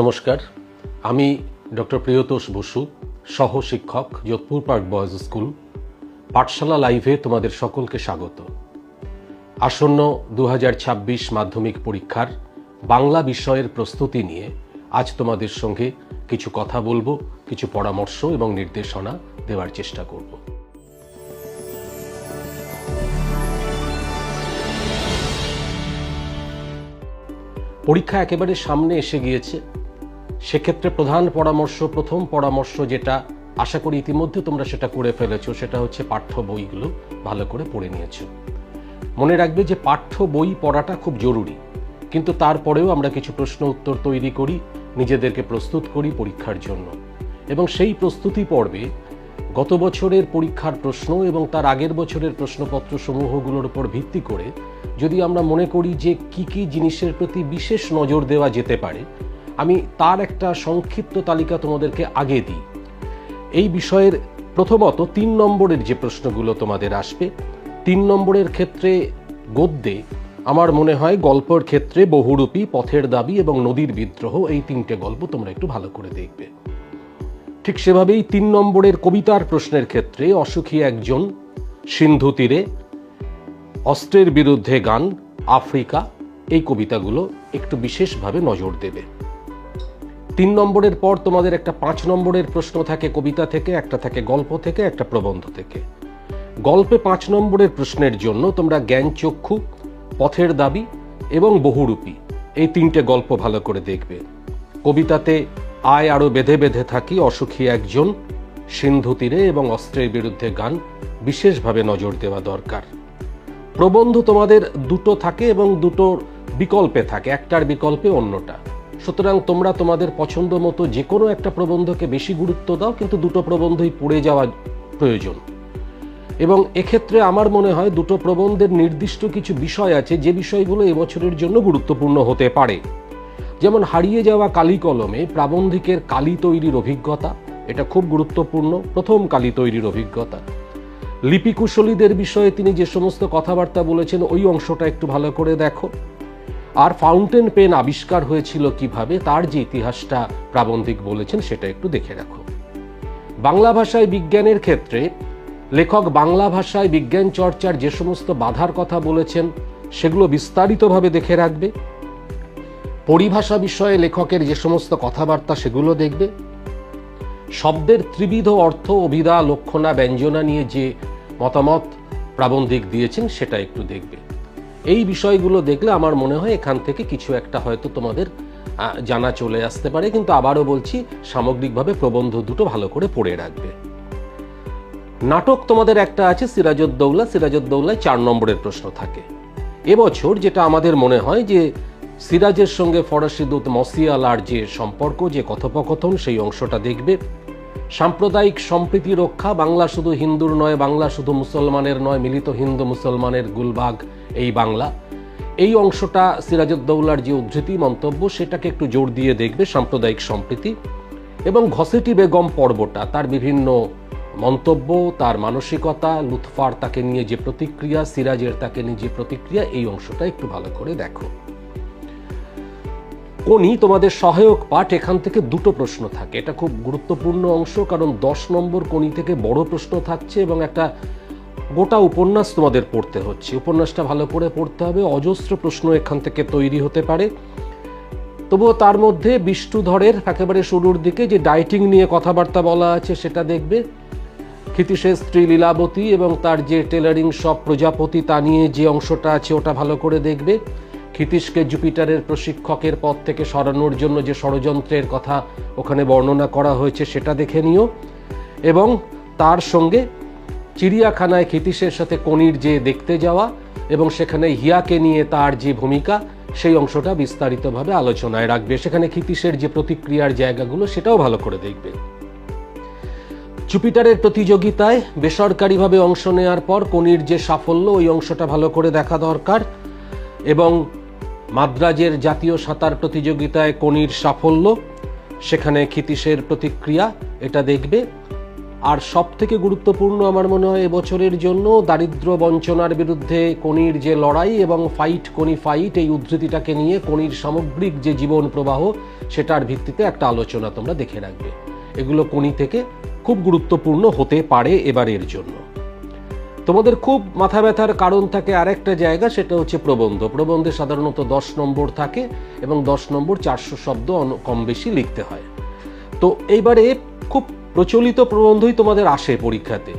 নমস্কার। আমি ডক্টর প্রিয়তোষ বসু সহ শিক্ষক যোধপুর পার্ক বয়েজ স্কুল, পাঠশালা লাইভে তোমাদের সকলকে স্বাগত। আসন্ন দু হাজার ছাব্বিশ মাধ্যমিক পরীক্ষার বাংলা বিষয়ের প্রস্তুতি নিয়ে আজ তোমাদের সঙ্গে কিছু কথা বলব, কিছু পরামর্শ এবং নির্দেশনা দেওয়ার চেষ্টা করব। পরীক্ষা একেবারে সামনে এসে গিয়েছে। সেক্ষেত্রে প্রধান পরামর্শ, প্রথম পরামর্শ যেটা আশা করি ইতিমধ্যে তোমরা সেটা করে ফেলেছো, সেটা হচ্ছে পাঠ্য বইগুলো ভালো করে পড়ে নিয়েছো। মনে রাখবে যে পাঠ্য বই পড়াটা খুব জরুরি, কিন্তু তারপরেও আমরা কিছু প্রশ্ন উত্তর তৈরি করি, নিজেদেরকে প্রস্তুত করি পরীক্ষার জন্য। এবং সেই প্রস্তুতি পর্বে গত বছরের পরীক্ষার প্রশ্ন এবং তার আগের বছরের প্রশ্নপত্র সমূহগুলোর উপর ভিত্তি করে যদি আমরা মনে করি যে কি কি জিনিসের প্রতি বিশেষ নজর দেওয়া যেতে পারে আমি তার একটা সংক্ষিপ্ত তালিকা তোমাদেরকে আগে দিই। এই বিষয়ের প্রথমত তিন নম্বরের যে প্রশ্নগুলো তোমাদের আসবে, তিন নম্বরের ক্ষেত্রে গদ্যে আমার মনে হয় গল্পের ক্ষেত্রে বহুরূপী, পথের দাবি এবং নদীর বিদ্রোহ, এই তিনটে গল্প তোমরা একটু ভালো করে দেখবে। ঠিক সেভাবেই তিন নম্বরের কবিতার প্রশ্নের ক্ষেত্রে অসুখী একজন, সিন্ধু তীরে, অস্ত্রের বিরুদ্ধে গান, আফ্রিকা, এই কবিতাগুলো একটু বিশেষভাবে নজর দেবে। তিন নম্বরের পর তোমাদের একটা পাঁচ নম্বরের প্রশ্ন থাকে কবিতা থেকে, একটা থাকে গল্প থেকে, একটা প্রবন্ধ থেকে। গল্পে পাঁচ নম্বরের প্রশ্নের জন্য তোমরা জ্ঞানচক্ষু পথের দাবি এবং বহুরূপী এই তিনটে গল্প ভালো করে দেখবে। কবিতাতে আয় আরও বেঁধে বেঁধে থাকি অসুখী একজন, সিন্ধু তীরে এবং অস্ত্রের বিরুদ্ধে গান বিশেষভাবে নজর দেওয়া দরকার। প্রবন্ধ তোমাদের দুটো থাকে এবং দুটোর বিকল্পে থাকে, একটার বিকল্পে অন্যটা। সুতরাং তোমরা তোমাদের পছন্দ মতো যে কোনো একটা প্রবন্ধকে বেশি গুরুত্ব দাও, কিন্তু দুটো প্রবন্ধই পড়ে যাওয়া প্রয়োজন। এবং এক্ষেত্রে আমার মনে হয় দুটো প্রবন্ধের নির্দিষ্ট কিছু বিষয় আছে, যে বিষয়গুলো এবছরের জন্য গুরুত্বপূর্ণ হতে পারে। যেমন হারিয়ে যাওয়া কালি কলমে প্রাবন্ধিকের কালি তৈরির অভিজ্ঞতা, এটা খুব গুরুত্বপূর্ণ, প্রথম কালি তৈরির অভিজ্ঞতা। লিপিকুশলীদের বিষয়ে তিনি যে সমস্ত কথাবার্তা বলেছেন, ওই অংশটা একটু ভালো করে দেখো। আর ফাউন্টেন পেন আবিষ্কার হয়েছিল কীভাবে, তার যে ইতিহাসটা প্রাবন্ধিক বলেছেন সেটা একটু দেখে রাখো। বাংলা ভাষায় বিজ্ঞানের ক্ষেত্রে লেখক বাংলা ভাষায় বিজ্ঞান চর্চার যে সমস্ত বাধার কথা বলেছেন, সেগুলো বিস্তারিতভাবে দেখে রাখবে। পরিভাষা বিষয়ে লেখকের যে সমস্ত কথাবার্তা সেগুলো দেখবে। শব্দের ত্রিবিধ অর্থ, অভিধা, লক্ষণা, ব্যঞ্জনা নিয়ে যে মতামত প্রাবন্ধিক দিয়েছেন সেটা একটু দেখবে। এই বিষয়গুলো দেখলে আমার মনে হয় এখান থেকে কিছু একটা হয়তো তোমাদের জানা চলে আসতে পারে, কিন্তু আবারও বলছি, সামগ্রিকভাবে প্রবন্ধ দুটো ভালো করে পড়ে রাখবে। নাটক তোমাদের একটা আছে সিরাজউদ্দৌলা সিরাজউদ্দৌলায় চার নম্বরের প্রশ্ন থাকে। এবছর যেটা আমাদের মনে হয় যে, সিরাজের সঙ্গে ফরাসি দূত মসিয়ালার যে সম্পর্ক, যে কথোপকথন, সেই অংশটা দেখবে। সাম্প্রদায়িক সম্প্রীতি রক্ষা, বাংলা শুধু হিন্দুর নয়, বাংলা শুধু মুসলমানের নয়, মিলিত হিন্দু মুসলমানের গুলবাগ, এই বাংলা। এই অংশটা সিরাজউদ্দৌলার যে উদ্ধৃতি, মন্তব্য, সেটাকে একটু জোর দিয়ে দেখবে সাম্প্রদায়িক সম্প্রীতি। এবং ঘসেটি বেগম পর্বটা, তার বিভিন্ন মন্তব্য, তার মানসিকতা, লুৎফার তাকে নিয়ে যে প্রতিক্রিয়া, সিরাজের তাকে নিয়ে যে প্রতিক্রিয়া, এই অংশটা একটু ভালো করে দেখো। কোনি তোমাদের সহায়ক পাঠ এখান থেকে দুটো প্রশ্ন থাকে। এটা খুব গুরুত্বপূর্ণ অংশ, কারণ দশ নম্বর কোনি থেকে বড় প্রশ্ন থাকছে এবং একটা গোটা উপন্যাস তোমাদের পড়তে হচ্ছে। উপন্যাসটা ভালো করে পড়তে হবে, অজস্র প্রশ্ন এখান থেকে তৈরি হতে পারে। তবুও তার মধ্যে বিষ্ণুধরের একেবারে শুরুর দিকে যে ডাইটিং নিয়ে কথাবার্তা বলা আছে সেটা দেখবে। ক্ষিতিশের স্ত্রী লীলাবতী এবং তার যে টেলারিং সব প্রজাপতি তা নিয়ে যে অংশটা আছে ওটা ভালো করে দেখবে। ক্ষিতীশকে জুপিটারের প্রশিক্ষকের পদ থেকে সরানোর জন্য যে ষড়যন্ত্রের কথা ওখানে বর্ণনা করা হয়েছে, সেটা দেখে নিও। এবং তার সঙ্গে চিড়িয়াখানায় ক্ষিতীশের সাথে কনির যে দেখতে যাওয়া এবং সেখানে হিয়াকে নিয়ে তার যে ভূমিকা, সেই অংশটা বিস্তারিতভাবে আলোচনায় রাখবে। সেখানে ক্ষিতীশের যে প্রতিক্রিয়ার জায়গাগুলো, সেটাও ভালো করে দেখবে। জুপিটারের প্রতিযোগিতায় বেসরকারিভাবে অংশ নেওয়ার পর কনির যে সাফল্য, ওই অংশটা ভালো করে দেখা দরকার। এবং মাদ্রাজের জাতীয় সাঁতার প্রতিযোগিতায় কনির সাফল্য, সেখানে ক্ষিতীশের প্রতিক্রিয়া, এটা দেখবে। আর সব থেকে গুরুত্বপূর্ণ আমার মনে হয় এবছরের জন্য দারিদ্র বঞ্চনার বিরুদ্ধে কনির যে লড়াই এবং ফাইট কনি ফাইট এই উদ্ধৃতিটাকে নিয়ে কনির সামগ্রিক যে জীবন প্রবাহ, সেটার ভিত্তিতে একটা আলোচনা তোমরা দেখে রাখবে। এগুলো কনি থেকে খুব গুরুত্বপূর্ণ হতে পারে এবারের জন্য। তোমাদের খুব মাথা ব্যথার কারণ থাকে আরেকটা জায়গা, সেটা হচ্ছে প্রবন্ধ। প্রবন্ধে সাধারণত দশ নম্বর থাকে এবং দশ নম্বর চারশো শব্দ কম বেশি লিখতে হয়। তো এইবারে খুব প্রচলিত প্রবন্ধই তোমাদের আসে পরীক্ষাতে।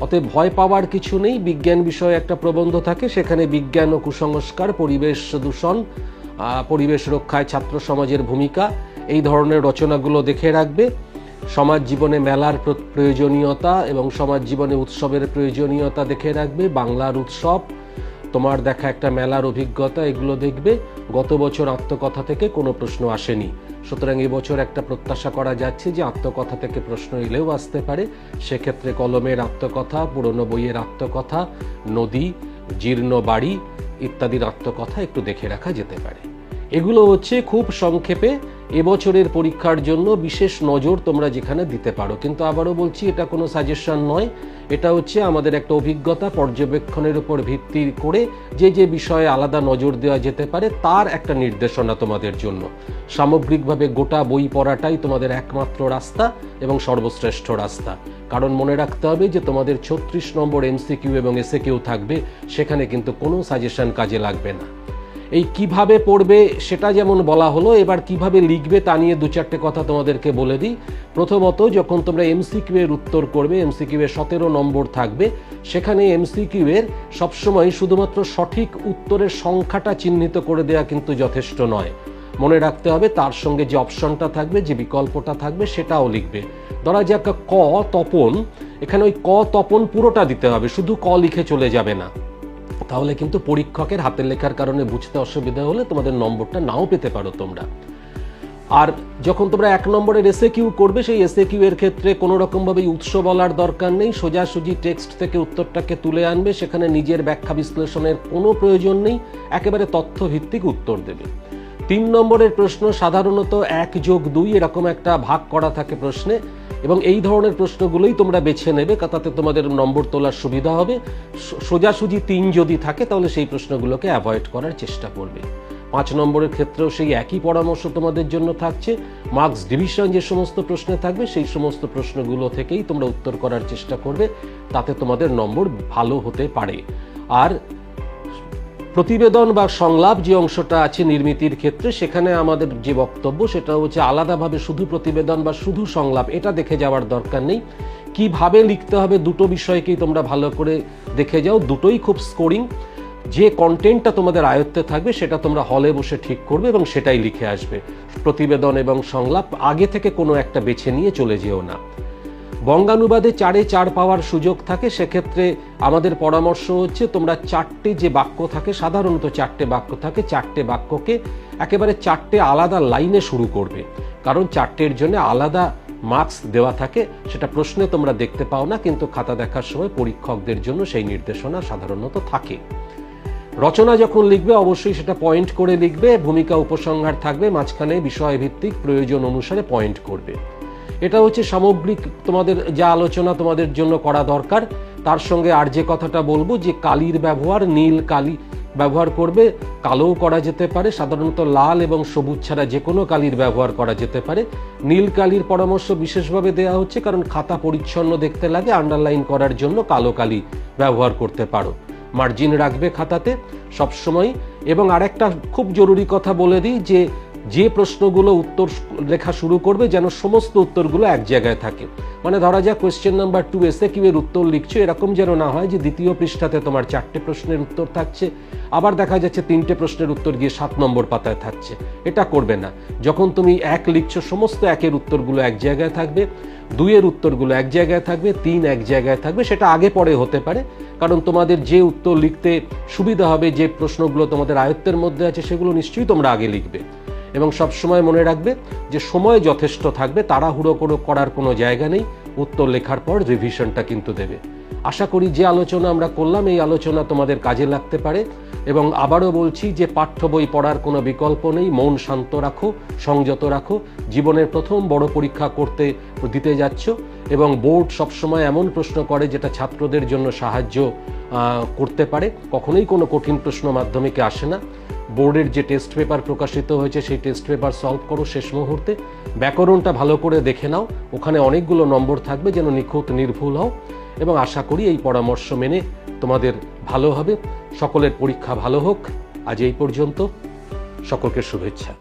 অতএব ভয় পাওয়ার কিছু নেই, বিজ্ঞান বিষয়ে একটা প্রবন্ধ থাকে, সেখানে বিজ্ঞান ও কুসংস্কার, পরিবেশ দূষণ পরিবেশ রক্ষায় ছাত্র সমাজের ভূমিকা, এই ধরনের রচনাগুলো দেখে রাখবে। সমাজ জীবনে মেলার প্র- প্রয়োজনীয়তা এবং সমাজ জীবনে উৎসবের প্রয়োজনীয়তা দেখে রাখবে, বাংলার উৎসব, তোমার দেখা একটা মেলার অভিজ্ঞতা, এগুলো দেখবে। গত বছর আত্মকথা থেকে কোনো প্রশ্ন আসেনি। সুতরাং এবছর একটা প্রত্যাশা করা যাচ্ছে যে আত্মকথা থেকে প্রশ্ন এলেও আসতে পারে। সেক্ষেত্রে কলমের আত্মকথা, পুরনো বইয়ের আত্মকথা, নদী, জীর্ণ বাড়ি ইত্যাদির আত্মকথা একটু দেখে রাখা যেতে পারে। এগুলো হচ্ছে খুব সংক্ষেপে এবছরের পরীক্ষার জন্য বিশেষ নজর তোমরা যেখানে দিতে পারো। কিন্তু আবারও বলছি, এটা কোনো সাজেশন নয়। এটা হচ্ছে আমাদের একটা অভিজ্ঞতা, পর্যবেক্ষণের উপর ভিত্তি করে যে যে বিষয়ে আলাদা নজর দেওয়া যেতে পারে, তার একটা নির্দেশনা তোমাদের জন্য। সামগ্রিকভাবে গোটা বই পড়াটাই তোমাদের একমাত্র রাস্তা এবং সর্বশ্রেষ্ঠ রাস্তা। কারণ মনে রাখতে হবে যে তোমাদের ছত্রিশ নম্বর এমসিকিউ এবং এসে কেউ থাকবে, সেখানে কিন্তু কোনো সাজেশন কাজে লাগবে না। এই কীভাবে পড়বে সেটা যেমন বলা হলো, এবার কীভাবে লিখবে তা নিয়ে দু চারটে কথা তোমাদেরকে বলে দিই। প্রথমত, যখন তোমরা এমসিকিউ এর উত্তর করবে, এমসিকিউ এর সতেরো নম্বর থাকবে, সেখানে এমসিকিউ এর সবসময় শুধুমাত্র সঠিক উত্তরের সংখ্যাটা চিহ্নিত করে দেওয়া কিন্তু যথেষ্ট নয়। মনে রাখতে হবে, তার সঙ্গে যে অপশনটা থাকবে, যে বিকল্পটা থাকবে, সেটাও লিখবে। ধরা যাক ক, তপন। এখানে ওই ক, তপন পুরোটা দিতে হবে, শুধু ক লিখে চলে যাবে না। তাহলে কিন্তু পরীক্ষকের হাতের লেখার কারণে বুঝতে অসুবিধা হলে তোমাদের নম্বরটা নাও পেতে পারো তোমরা। আর যখন তোমরা এক নম্বরের এসে কিউ করবে, সেই এসে কিউ এর ক্ষেত্রে কোনো রকমভাবে উৎস বলার দরকার নেই। সোজাসুজি টেক্সট থেকে উত্তরটাকে তুলে আনবে, সেখানে নিজের ব্যাখ্যা বিশ্লেষণের কোনো প্রয়োজন নেই। একেবারে তথ্যভিত্তিক উত্তর দেবে। তিন নম্বরের প্রশ্ন সাধারণত এক যোগ দুই, এরকম একটা ভাগ করা থাকে প্রশ্নে। এবং এই ধরনের প্রশ্নগুলোই তোমরা বেছে নেবে, তাতে তোমাদের নম্বর তোলার সুবিধা হবে। সোজাসুজি তিন যদি থাকে, তাহলে সেই প্রশ্নগুলোকে অ্যাভয়েড করার চেষ্টা করবে। পাঁচ নম্বরের ক্ষেত্রেও সেই একই পরামর্শ তোমাদের জন্য থাকছে। মার্কস ডিভিশন যে সমস্ত প্রশ্নে থাকবে, সেই সমস্ত প্রশ্নগুলো থেকেই তোমরা উত্তর করার চেষ্টা করবে। তাতে তোমাদের নম্বর ভালো হতে পারে। আর প্রতিবেদন বা সংলাপ যে অংশটা আছে নির্মিতির ক্ষেত্রে, সেখানে আমাদের যে বক্তব্য, সেটা হচ্ছে আলাদাভাবে শুধু প্রতিবেদন বা শুধু সংলাপ, এটা দেখে যাওয়ার দরকার নেই। কীভাবে লিখতে হবে দুটো বিষয়কেই তোমরা ভালো করে দেখে যাও। দুটোই খুব স্কোরিং যে কন্টেন্টটা তোমাদের আয়ত্তে থাকবে, সেটা তোমরা হলে বসে ঠিক করবে এবং সেটাই লিখে আসবে। প্রতিবেদন এবং সংলাপ আগে থেকে কোনো একটা বেছে নিয়ে চলে যেও না। বঙ্গানুবাদে চারে চার পাওয়ার সুযোগ থাকে, সেক্ষেত্রে আমাদের পরামর্শ হচ্ছে তোমরা চারটে যে বাক্য থাকে, সাধারণত চারটে বাক্য থাকে, চারটে বাক্যকে একেবারে চারটে আলাদা লাইনে শুরু করবে। কারণ চারটের জন্য আলাদা মার্কস দেওয়া থাকে, সেটা প্রশ্নে তোমরা দেখতে পাও না, কিন্তু খাতা দেখার সময় পরীক্ষকদের জন্য সেই নির্দেশনা সাধারণত থাকে। রচনা যখন লিখবে, অবশ্যই সেটা পয়েন্ট করে লিখবে, ভূমিকা উপসংহার থাকবে, মাঝখানে বিষয়ভিত্তিক প্রয়োজন অনুসারে পয়েন্ট করবে। এটা হচ্ছে সামগ্রিক তোমাদের যা আলোচনা তোমাদের জন্য করা দরকার। তার সঙ্গে আর যে কথাটা বলব যে কালির ব্যবহার, নীল কালি ব্যবহার করবে, কালোও করা যেতে পারে, সাধারণত লাল এবং সবুজ ছাড়া যে কোনো কালির ব্যবহার করা যেতে পারে। নীল কালির পরামর্শ বিশেষভাবে দেওয়া হচ্ছে কারণ খাতা পরিচ্ছন্ন দেখতে লাগে আন্ডারলাইন করার জন্য কালো কালি ব্যবহার করতে পারো। মার্জিন রাখবে খাতাতে সবসময়। এবং আরেকটা খুব জরুরি কথা বলে দিই যে যে প্রশ্নগুলো উত্তর লেখা শুরু করবে যেন সমস্ত উত্তরগুলো এক জায়গায় থাকে। মানে ধরা যাক কোয়েশ্চেন নাম্বার টু এসে কিউ এর উত্তর লিখছো, এরকম যেন না হয় যে দ্বিতীয় পৃষ্ঠাতে তোমার চারটে প্রশ্নের উত্তর থাকছে, আবার দেখা যাচ্ছে তিনটে প্রশ্নের উত্তর গিয়ে সাত নম্বর পাতায় থাকছে। এটা করবে না। যখন তুমি এক লিখছো, সমস্ত একের উত্তরগুলো এক জায়গায় থাকবে, দুইয়ের উত্তরগুলো এক জায়গায় থাকবে, তিন এক জায়গায় থাকবে, সেটা আগে পরে হতে পারে। কারণ তোমাদের যে উত্তর লিখতে সুবিধা হবে, যে প্রশ্নগুলো তোমাদের আয়ত্তের মধ্যে আছে, সেগুলো নিশ্চয়ই তোমরা আগে লিখবে। এবং সব সময় মনে রাখবে যে সময় যথেষ্ট থাকবে, তাড়াহুড়ো করে করার কোনো জায়গা নেই, উত্তর লেখার পর রিভিশনটা কিন্তু দেবে। আশা করি যে আলোচনা আমরা করলাম, এই আলোচনা তোমাদের কাজে লাগতে পারে এবং আবারও বলছি যে পাঠ্য বই পড়ার কোনো বিকল্প নেই, মন শান্ত রাখো, সংযত রাখো, জীবনের প্রথম বড় পরীক্ষা করতে দিতে যাচ্ছ এবং বোর্ড সবসময় এমন প্রশ্ন করে যেটা ছাত্রদের জন্য সাহায্য করতে পারে। কখনোই কোনো কঠিন প্রশ্ন মাধ্যমিকে আসে না। বোর্ডের যে টেস্ট পেপার প্রকাশিত হয়েছে, সেই টেস্ট পেপার সলভ করো শেষ মুহূর্তে। ব্যাকরণটা ভালো করে দেখে নাও। ওখানে অনেকগুলো নম্বর থাকবে যেন নিখুঁত, নির্ভুল হও। এবং আশা করি এই পরামর্শ মেনে তোমাদের ভালো হবে। সকলের পরীক্ষা ভালো হোক। আজ এই পর্যন্ত। সকলকে শুভেচ্ছা।